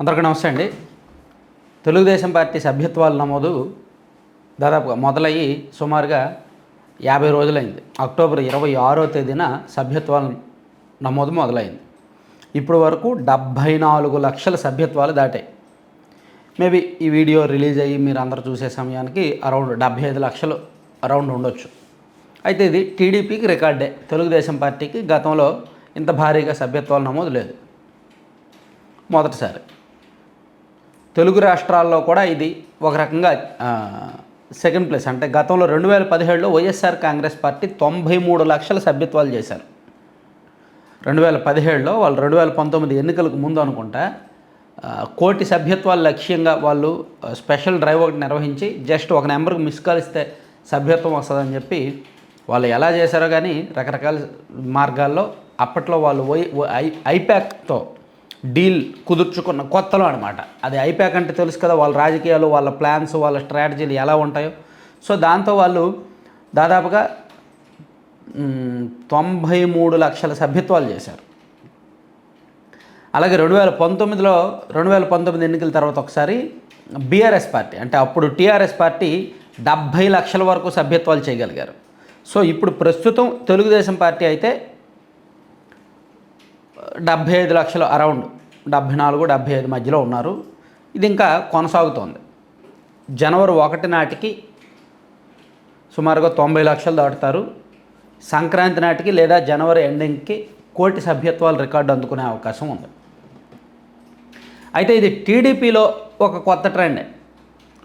అందరికీ నమస్తే అండి. తెలుగుదేశం పార్టీ సభ్యత్వాల నమోదు దాదాపుగా మొదలయ్యి సుమారుగా యాభై రోజులైంది. అక్టోబర్ ఇరవై ఆరో తేదీన సభ్యత్వాల నమోదు మొదలైంది. ఇప్పటి వరకు డెబ్భై నాలుగు లక్షల సభ్యత్వాలు దాటాయి. మేబీ ఈ వీడియో రిలీజ్ అయ్యి మీరు అందరూ చూసే సమయానికి అరౌండ్ డెబ్భై ఐదు లక్షలు అరౌండ్ ఉండొచ్చు. అయితే ఇది టీడీపీకి రికార్డే తెలుగుదేశం పార్టీకి గతంలో ఇంత భారీగా సభ్యత్వాలు నమోదు లేదు. మొదటిసారి. తెలుగు రాష్ట్రాల్లో కూడా ఇది ఒక రకంగా సెకండ్ ప్లేస్ అంటే గతంలో రెండు వేల పదిహేడులో వైఎస్ఆర్ కాంగ్రెస్ పార్టీ తొంభై మూడు లక్షల సభ్యత్వాలు చేశారు. రెండు వేల పదిహేడులో వాళ్ళు రెండు వేల పంతొమ్మిది ఎన్నికలకు ముందు అనుకుంటా కోటి సభ్యత్వాలు లక్ష్యంగా వాళ్ళు స్పెషల్ డ్రైవ్ ఒకటి నిర్వహించి జస్ట్ ఒక నెంబర్కి మిస్ కాల్ ఇస్తే సభ్యత్వం వస్తుందని చెప్పి వాళ్ళు ఎలా చేశారో కానీ రకరకాల మార్గాల్లో అప్పట్లో వాళ్ళు ఐ ఐప్యాక్తో డీల్ కుదుర్చుకున్న కొత్తలో అనమాట అది అయిపోయాకంటే తెలుసు కదా వాళ్ళ రాజకీయాలు వాళ్ళ ప్లాన్స్ వాళ్ళ స్ట్రాటజీలు ఎలా ఉంటాయో. సో దాంతో వాళ్ళు దాదాపుగా తొంభై మూడు లక్షల సభ్యత్వాలు చేశారు. అలాగే రెండు వేల పంతొమ్మిదిలో రెండు వేల పంతొమ్మిది ఎన్నికల తర్వాత ఒకసారి బీఆర్ఎస్ పార్టీ అంటే అప్పుడు టీఆర్ఎస్ పార్టీ డెబ్భై లక్షల వరకు సభ్యత్వాలు చేయగలిగారు. సో ఇప్పుడు ప్రస్తుతం తెలుగుదేశం పార్టీ అయితే డెబ్భై ఐదు లక్షలు అరౌండ్ డెబ్భై నాలుగు డెబ్భై ఐదు మధ్యలో ఉన్నారు. ఇది ఇంకా కొనసాగుతోంది. జనవరి ఒకటి నాటికి సుమారుగా తొంభై లక్షలు దాటుతారు. సంక్రాంతి నాటికి లేదా జనవరి ఎండింగ్కి కోటి సభ్యత్వాలు రికార్డు అందుకునే అవకాశం ఉంది. అయితే ఇది టీడీపీలో ఒక కొత్త ట్రెండ్.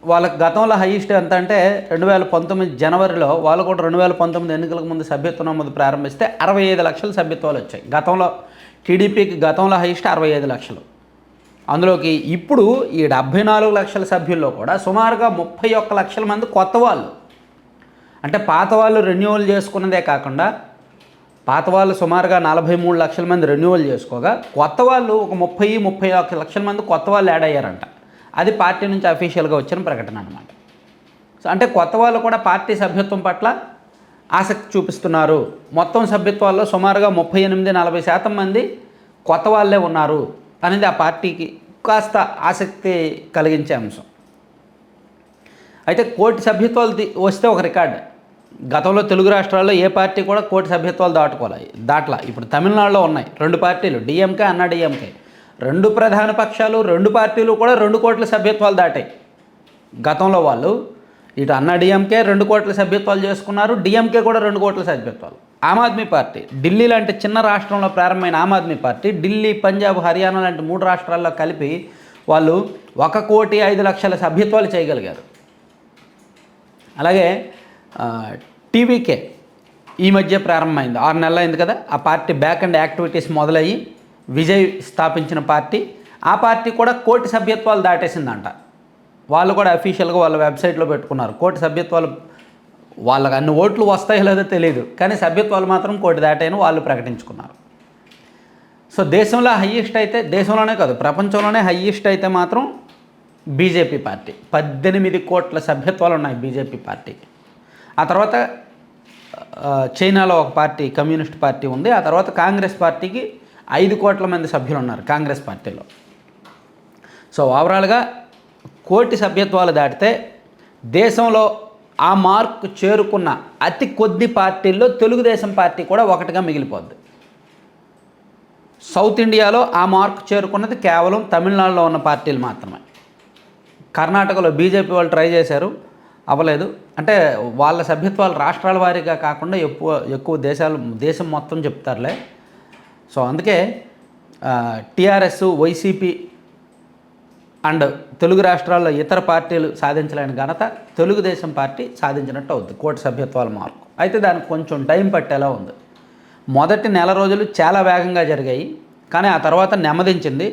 వాళ్ళకి గతంలో హైయెస్ట్ ఎంత అంటే రెండు వేల పంతొమ్మిది జనవరిలో వాళ్ళు కూడా రెండు వేల పంతొమ్మిది ఎన్నికలకు ముందు సభ్యత్వ నమోదు ప్రారంభిస్తే అరవై ఐదు లక్షల సభ్యత్వాలు వచ్చాయి. గతంలో టీడీపీకి గతంలో హైయెస్ట్ అరవై ఐదు లక్షలు. అందులోకి ఇప్పుడు ఈ డెబ్భై నాలుగు లక్షల సభ్యుల్లో కూడా సుమారుగా ముప్పై ఒక్క లక్షల మంది కొత్త వాళ్ళు. అంటే పాత వాళ్ళు రెన్యువల్ చేసుకున్నదే కాకుండా పాత వాళ్ళు సుమారుగా నలభై మూడు లక్షల మంది రెన్యువల్ చేసుకోగా కొత్త వాళ్ళు ఒక ముప్పై ముప్పై ఒక్క లక్షల మంది కొత్త వాళ్ళు యాడ్ అయ్యారంట. అది పార్టీ నుంచి అఫీషియల్గా వచ్చిన ప్రకటన అనమాట సో అంటే కొత్త వాళ్ళు కూడా పార్టీ సభ్యత్వం పట్ల ఆసక్తి చూపిస్తున్నారు. మొత్తం సభ్యత్వాల్లో సుమారుగా ముప్పై ఎనిమిది నలభై శాతం మంది కొత్త వాళ్ళే ఉన్నారు అనేది ఆ పార్టీకి కాస్త ఆసక్తి కలిగించే అంశం. అయితే కోటి సభ్యత్వాలు వస్తే ఒక రికార్డ్. గతంలో తెలుగు రాష్ట్రాల్లో ఏ పార్టీ కూడా కోటి సభ్యత్వాలు దాటుకోవాలి దాట్లా. ఇప్పుడు తమిళనాడులో ఉన్నాయి. రెండు పార్టీలు డిఎంకే అన్నా డిఎంకే. రెండు ప్రధాన పక్షాలు రెండు పార్టీలు కూడా రెండు కోట్ల సభ్యత్వాలు దాటాయి. గతంలో వాళ్ళు ఇటు అన్నా డిఎంకే రెండు కోట్ల సభ్యత్వాలు చేసుకున్నారు డిఎంకే కూడా రెండు కోట్ల సభ్యత్వాలు. ఆమ్ ఆద్మీ పార్టీ ఢిల్లీ లాంటి చిన్న రాష్ట్రంలో ప్రారంభమైన ఆమ్ ఆద్మీ పార్టీ ఢిల్లీ పంజాబ్ హర్యానా లాంటి మూడు రాష్ట్రాల్లో కలిపి వాళ్ళు ఒక కోటి ఐదు లక్షల సభ్యత్వాలు చేయగలిగారు. అలాగే టీవీకే ఈ మధ్య ప్రారంభమైంది. ఆరు నెలలు అయింది కదా ఆ పార్టీ బ్యాక్ అండ్ యాక్టివిటీస్ మొదలయ్యి విజయ్ స్థాపించిన పార్టీ ఆ పార్టీ కూడా కోటి సభ్యత్వాలు దాటేసిందంట. వాళ్ళు కూడా అఫీషియల్గా వాళ్ళ వెబ్సైట్లో పెట్టుకున్నారు. కోటి సభ్యత్వాలు వాళ్ళకి అన్ని ఓట్లు వస్తాయో లేదో తెలియదు కానీ సభ్యత్వాలు మాత్రం కోటి దాటాయని వాళ్ళు ప్రకటించుకున్నారు. సో దేశంలో హయ్యెస్ట్ అయితే దేశంలోనే కాదు ప్రపంచంలోనే హయ్యెస్ట్ అయితే మాత్రం బీజేపీ పార్టీ. పద్దెనిమిది కోట్ల సభ్యత్వాలు ఉన్నాయి బీజేపీ పార్టీకి ఆ తర్వాత చైనాలో ఒక పార్టీ కమ్యూనిస్ట్ పార్టీ ఉంది. ఆ తర్వాత కాంగ్రెస్ పార్టీకి ఐదు కోట్ల మంది సభ్యులు ఉన్నారు కాంగ్రెస్ పార్టీలో. సో ఓవరాల్గా కోటి సభ్యత్వాలు దాటితే దేశంలో ఆ మార్క్ చేరుకున్న అతి కొద్ది పార్టీల్లో తెలుగుదేశం పార్టీ కూడా ఒకటిగా మిగిలిపోద్ది. సౌత్ ఇండియాలో ఆ మార్క్ చేరుకున్నది కేవలం తమిళనాడులో ఉన్న పార్టీలు మాత్రమే. కర్ణాటకలో బీజేపీ వాళ్ళు ట్రై చేశారు అవ్వలేదు. అంటే వాళ్ళ సభ్యత్వాలు రాష్ట్రాల వారీగా కాకుండా ఎక్కువ ఎక్కువ దేశాలు దేశం మొత్తం చెప్తారులే. సో అందుకే టీఆర్ఎస్ వైసీపీ అండ్ తెలుగు రాష్ట్రాల్లో ఇతర పార్టీలు సాధించలేని ఘనత తెలుగుదేశం పార్టీ సాధించినట్టు అవుద్ది కోటి సభ్యత్వాల మార్కు. అయితే దానికి కొంచెం టైం పట్టేలా ఉంది. మొదటి నెల రోజులు చాలా వేగంగా జరిగాయి కానీ ఆ తర్వాత నెమ్మదించింది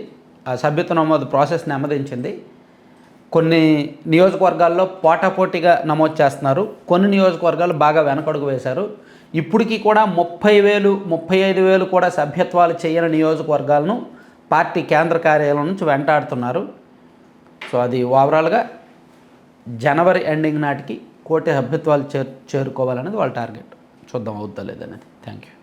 ఆ సభ్యత్వ నమోదు ప్రాసెస్ నెమ్మదించింది కొన్ని నియోజకవర్గాల్లో పోటాపోటీగా నమోదు చేస్తున్నారు కొన్ని నియోజకవర్గాలు బాగా వెనకడుగు వేశారు. ఇప్పటికీ కూడా ముప్పై వేలు ముప్పై ఐదు వేలు కూడా సభ్యత్వాలు చేయని నియోజకవర్గాలను పార్టీ కేంద్ర కార్యాలయం నుంచి వెంటాడుతున్నారు. సో అది ఓవరాల్గా జనవరి ఎండింగ్ నాటికి కోటి సభ్యత్వాలు చేరు చేరుకోవాలనేది వాళ్ళ టార్గెట్. చూద్దాం అవుతా లేదనేది థ్యాంక్ యూ